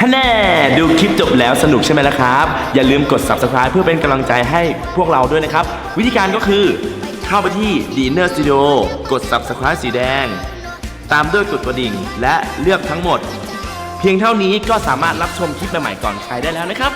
ฮนแน่ดูคลิปจบแล้วสนุกใช่ไหมล่ะครับ อย่าลืมกด subscribe เพื่อเป็นกำลังใจให้พวกเราด้วยนะครับ วิธีการก็คือเข้าไปที่ Dinner Studio กด subscribe สีแดง ตามด้วยกดกระดิ่งและเลือกทั้งหมด เพียงเท่านี้ก็สามารถรับชมคลิปใหม่ๆก่อนใครได้แล้วนะครับ